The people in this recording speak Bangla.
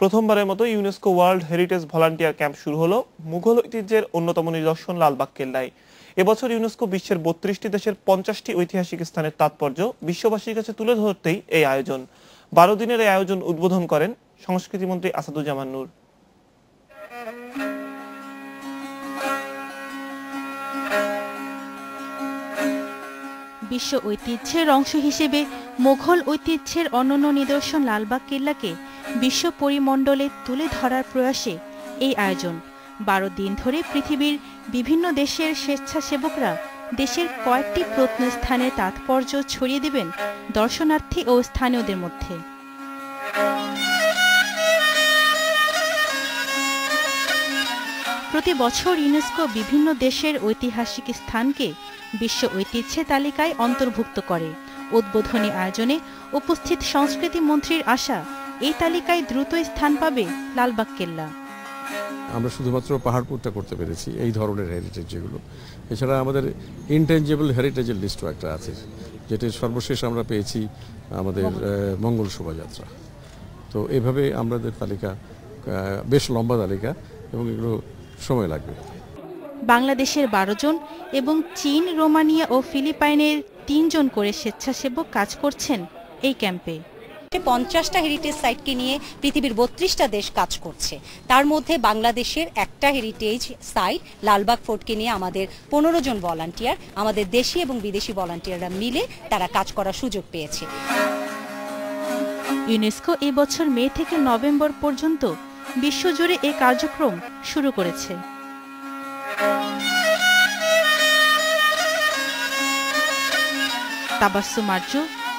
প্রথমবারের মতো UNESCO world heritage volunteer camp শুরু হলো মুঘল ঐতিহ্যের অন্যতম নিদর্শন লালবাগ কেল্লায়। এবছর ইউনেস্কো বিশ্বের বত্রিশটি দেশের পঞ্চাশটি ঐতিহাসিক স্থানের তাৎপর্য বিশ্ববাসীর কাছে তুলে ধরতেই এই আয়োজন। বারো দিনের এই আয়োজন উদ্বোধন করেন সংস্কৃতিমন্ত্রী আসাদুজ্জামান নূর। বিশ্ব ঐতিহ্যের অংশ হিসেবে মোঘল ঐতিহ্যের অনন্য নিদর্শন লালবাগ কেল্লাকে বিশ্ব পরিমণ্ডলে তুলে ধরার প্রয়াসে এই আয়োজন। বারো দিন ধরে পৃথিবীর বিভিন্ন দেশের স্বেচ্ছাসেবকরা দেশের কয়েকটি প্রত্নস্থানের তাৎপর্য ছড়িয়ে দেবেন দর্শনার্থী ও স্থানীয়দের মধ্যে। প্রতি বছর ইউনেস্কো বিভিন্ন দেশের ঐতিহাসিক স্থানকে বিশ্ব ঐতিহ্যের তালিকায় অন্তর্ভুক্ত করে। উদ্বোধনী আয়োজনে উপস্থিত সংস্কৃতি মন্ত্রীর আশা এই তালিকায় দ্রুত স্থান পাবে লালবাগ কেল্লা। আমরা শুধুমাত্র পাহাড়পুরটা করতে পেরেছি এই ধরনের হেরিটেজ যেগুলো। এছাড়া আমাদের ইনটেঞ্জেবল হেরিটেজের লিস্টও একটা আছে যেটা সর্বশেষ আমরা পেয়েছি আমাদের মঙ্গল। শোভাযাত্রা। তো এভাবে আমাদের তালিকা বেশ লম্বা তালিকা এবং এগুলো সময় লাগবে। বাংলাদেশের বারো জন এবং চীন রোমানিয়া ও ফিলিপাইনের তিনজন করে স্বেচ্ছাসেবক কাজ করছেন এই ক্যাম্পে। পঞ্চাশটা হেরিটেজ সাইটকে নিয়ে পৃথিবীর বত্রিশটা দেশ কাজ করছে। তার মধ্যে বাংলাদেশের একটা হেরিটেজ সাইট লালবাগ ফোর্টকে নিয়ে আমাদের পনেরো জন ভলান্টিয়ার আমাদের দেশি এবং বিদেশি ভলান্টিয়াররা মিলে তারা কাজ করার সুযোগ পেয়েছে। ইউনেস্কো এবছর মে থেকে নভেম্বর পর্যন্ত বিশ্বজুড়ে এই কার্যক্রম শুরু করেছে। Tabassum Arzu